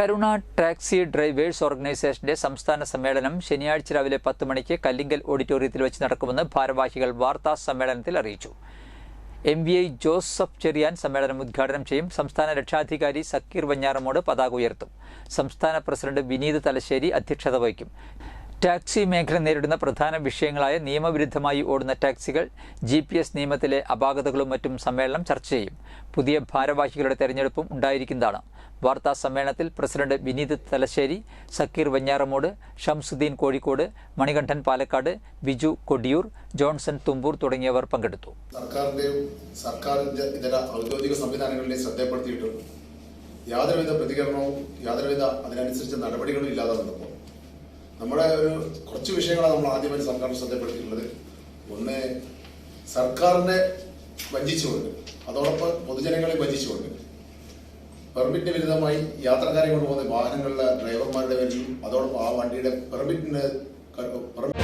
കരുണ taxi drivers ഓർഗനൈസേഷന്റെ സംസ്ഥാന സമ്മേളനം ശനിയാഴ്ച രാവിലെ പത്ത് മണിക്ക് കല്ലിങ്കൽ ഓഡിറ്റോറിയത്തിൽ വെച്ച് നടക്കുമെന്ന് ഭാരവാഹികൾ വാർത്താ സമ്മേളനത്തിൽ അറിയിച്ചു. M V I Joseph Cheriyan സമ്മേളനം ഉദ്ഘാടനം ചെയ്യും. സംസ്ഥാന രക്ഷാധികാരി സക്കീർ വഞ്ഞാറമോട് പതാക ഉയർത്തും. സംസ്ഥാന പ്രസിഡന്റ് വിനീത് തലശ്ശേരി അധ്യക്ഷത വഹിക്കും. ടാക്സി മേഖല നേരിടുന്ന പ്രധാന വിഷയങ്ങളായ നിയമവിരുദ്ധമായി ഓടുന്ന ടാക്സികൾ ജി പി എസ് നിയമത്തിലെ അപാകതകളും മറ്റും സമ്മേളനം ചർച്ച ചെയ്യും. പുതിയ ഭാരവാഹികളുടെ തെരഞ്ഞെടുപ്പും ഉണ്ടായിരിക്കുന്നതാണ്. വാർത്താ സമ്മേളനത്തിൽ പ്രസിഡന്റ് വിനീത് തലശ്ശേരി സക്കീർ വഞ്ഞാറമോട് ഷംസുദ്ദീൻ കോഴിക്കോട് മണികണ്ഠൻ പാലക്കാട് ബിജു കൊടിയൂർ ജോൺസൺ തുമ്പൂർ തുടങ്ങിയവർ പങ്കെടുത്തു. യാതൊരുവിധ പ്രതികരണവും യാതൊരുവിധ അതിനനുസരിച്ച് നടപടികളും ഇല്ലാതെ വന്നപ്പോൾ നമ്മുടെ ഒരു കുറച്ച് വിഷയങ്ങളാണ് നമ്മൾ ആദ്യമായി സർക്കാർ ശ്രദ്ധപ്പെടുത്തിയിട്ടുള്ളത്. ഒന്ന് സർക്കാരിനെ വഞ്ചിച്ചുകൊണ്ട് അതോടൊപ്പം പൊതുജനങ്ങളെ വഞ്ചിച്ചുകൊണ്ട് പെർമിറ്റിന് വിരുദ്ധമായി യാത്രക്കാരെ കൊണ്ടുപോകുന്ന വാഹനങ്ങളിലെ ഡ്രൈവർമാരുടെ പേരിലും അതോടൊപ്പം ആ വണ്ടിയുടെ പെർമിറ്റിന് ക- പെർമി-